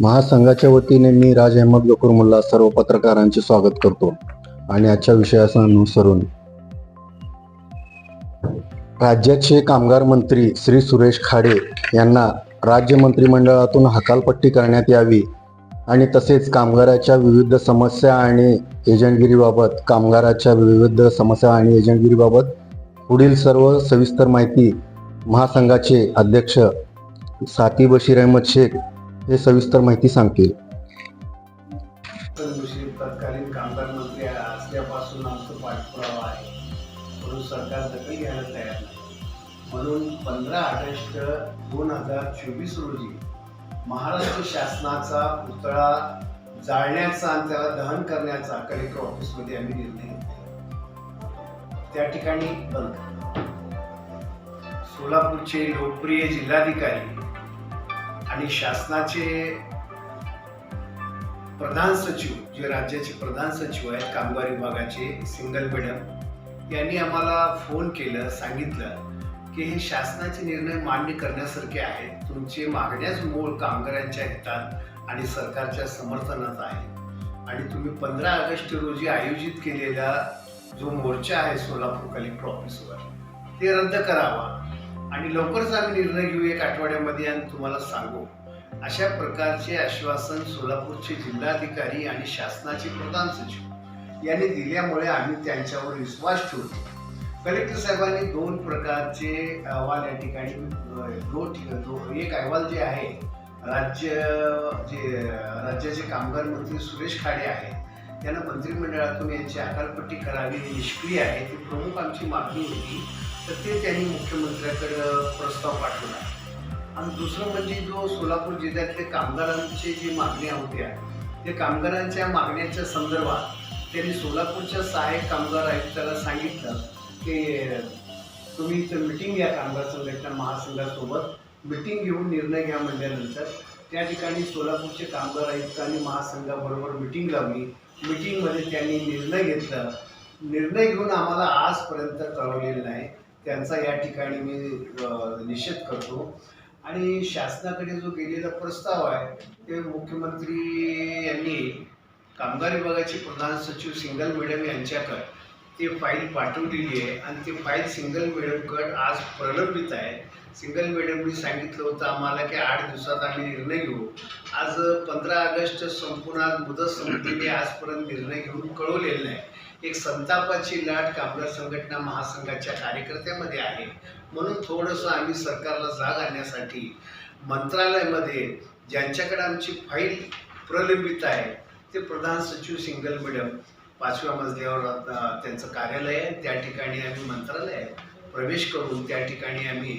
महासंघाच्या वतीने मी राज अहमद गफूर मुल्ला सर्व पत्रकारांचे स्वागत करतो आणि आजच्या विषयाचा अनुसरून राज्याचे कामगार मंत्री श्री सुरेश खाडे यांना राज्य मंत्रिमंडळातून हकालपट्टी करण्यात यावी आणि तसेच कामगाराच्या विविध समस्या आणि एजंटगिरीबाबत कामगाराच्या विविध समस्या आणि एजंटगिरीबाबत पुढील सर्व सविस्तर माहिती महासंघाचे अध्यक्ष साती बशीर अहमद शेख हे सविस्तर माहिती सांगतील. तत्कालीन कामगार मंत्री असल्यापासून आमचं पाठपुरावा आहे. म्हणून सरकार दखल घ्यायला तयार नाही. म्हणून पंधरा ऑगस्ट दोन हजार चोवीस रोजी महाराष्ट्र शासनाचा पुतळा जाळण्याचा आणि त्याला दहन करण्याचा कलेक्टर ऑफिसमध्ये आम्ही निर्णय घेतला. त्या ठिकाणी बंद. सोलापूरचे लोकप्रिय जिल्हाधिकारी आणि शासनाचे प्रधान सचिव जे राज्याचे प्रधान सचिव आहेत कामगार विभागाचे सिंगल मॅडम यांनी आम्हाला फोन केलं सांगितलं की हे शासनाचे निर्णय मान्य करण्यासारखे आहेत. तुमचे मागण्याच मूळ कामगारांच्या हितात आणि सरकारच्या समर्थनात आहे. आणि तुम्ही पंधरा ऑगस्ट रोजी आयोजित केलेला जो मोर्चा आहे सोलापूर कलेक्टर ऑफिसवर ते रद्द करावा. आणि लवकरच आम्ही निर्णय घेऊ एक आठवड्यामध्ये आणि तुम्हाला सांगू. अशा प्रकारचे आश्वासन सोलापूरचे जिल्हाधिकारी आणि शासनाचे प्रधान सचिव यांनी दिल्यामुळे आम्ही त्यांच्यावर विश्वास ठेवतो. कलेक्टर साहेबांनी दोन प्रकारचे अहवाल या ठिकाणी दोन ठिकाण दो- एक अहवाल जे आहे राज्य जे राज्याचे कामगार मंत्री सुरेश खाडे आहेत त्यांना मंत्रिमंडळातून यांची आकारपट्टी करावी निष्क्रिय आहे ती प्रमुख आमची मागणी होती. तर ते त्यांनी मुख्यमंत्र्याकडं प्रस्ताव पाठवला. आणि दुसरं म्हणजे जो सोलापूर जिल्ह्यातले कामगारांची जी मागण्या होत्या त्या कामगारांच्या मागण्याच्या संदर्भात त्यांनी सोलापूरच्या सहाय्यक कामगार आयुक्ताला सांगितलं की तुम्ही इथं मिटिंग घ्या कामगार संघटना महासंघासोबत मिटिंग घेऊन निर्णय घ्या म्हणल्यानंतर त्या ठिकाणी सोलापूरचे कामगार आयुक्त आणि महासंघाबरोबर मिटिंग लावली. मिटिंगमध्ये त्यांनी निर्णय घेतला. निर्णय घेऊन आम्हाला आजपर्यंत कळवलेलं नाही. त्यांचा या ठिकाणी मी निषेध करतो. आणि शासनाकडे जो गेलेला प्रस्ताव आहे ते मुख्यमंत्री यांनी कामगार विभागाचे प्रधान सचिव सिंगल मॅडम यांच्याकडे ते फाईल पाठवलेली आहे आणि ते फाईल सिंगल मॅडमकडे आज प्रलंबित आहे. सिंगल मॅडमनी सांगितलं होतं आम्हाला की आठ दिवसात आम्ही निर्णय घेऊ. आज पंधरा ऑगस्ट संपूर्ण आज मुदत समितीने आजपर्यंत निर्णय घेऊन कळवलेलं नाही. एक संतापाची लाट कामगार संघटना महासंघाच्या कार्यकर्त्यामध्ये आहे. म्हणून थोडंसं आम्ही सरकारला जाग आणण्यासाठी मंत्रालयामध्ये ज्यांच्याकडे आमची फाईल प्रलंबित आहे ते प्रधान सचिव सिंगल मॅडम पाचव्या मजल्यावर आता त्यांचं कार्यालय आहे. त्या ठिकाणी आम्ही मंत्रालय प्रवेश करून त्या ठिकाणी आम्ही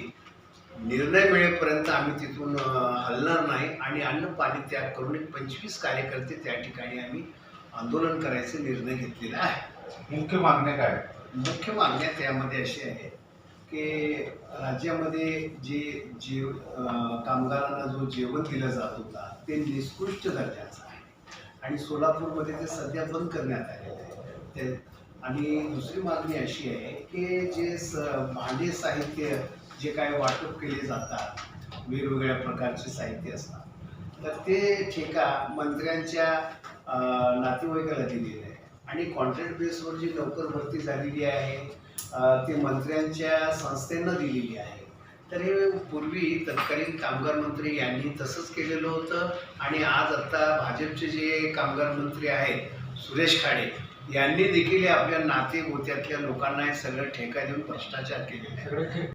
निर्णय मिळेपर्यंत आम्ही तिथून हलणार नाही आणि अन्न पाणी त्याग करून एक पंचवीस कार्यकर्ते त्या ठिकाणी आम्ही आंदोलन करायचे निर्णय घेतलेला आहे. मुख्य मागण्या काय मुख्य मागण्या त्यामध्ये अशी आहे की राज्यामध्ये जे जीव अं, कामगारांना जो जेवण दिलं जात होता ते निकृष्ट दर्जाचं आणि सोलापूरमध्ये ते सध्या बंद करण्यात आलेले आहे ते आणि दुसरी मागणी अशी आहे की जे स भांडे साहित्य जे काय वाटप केले जातात वेगवेगळ्या प्रकारचे साहित्य असतात तर ते ठेका मंत्र्यांच्या नातेवाईकाला दिलेलं आहे. आणि कॉन्ट्रॅक्ट बेसवर जी लवकर भरती झालेली आहे ती ते मंत्र्यांच्या संस्थेनं दिलेली आहे. तर हे पूर्वी तत्कालीन कामगार मंत्री यांनी तसंच केलेलं होतं. आणि आज आता भाजपचे जे कामगार मंत्री आहेत सुरेश खाडे यांनी देखील हे आपल्या नाते गोत्यातल्या लोकांना हे सगळं ठेका देऊन भ्रष्टाचार केलेला आहे.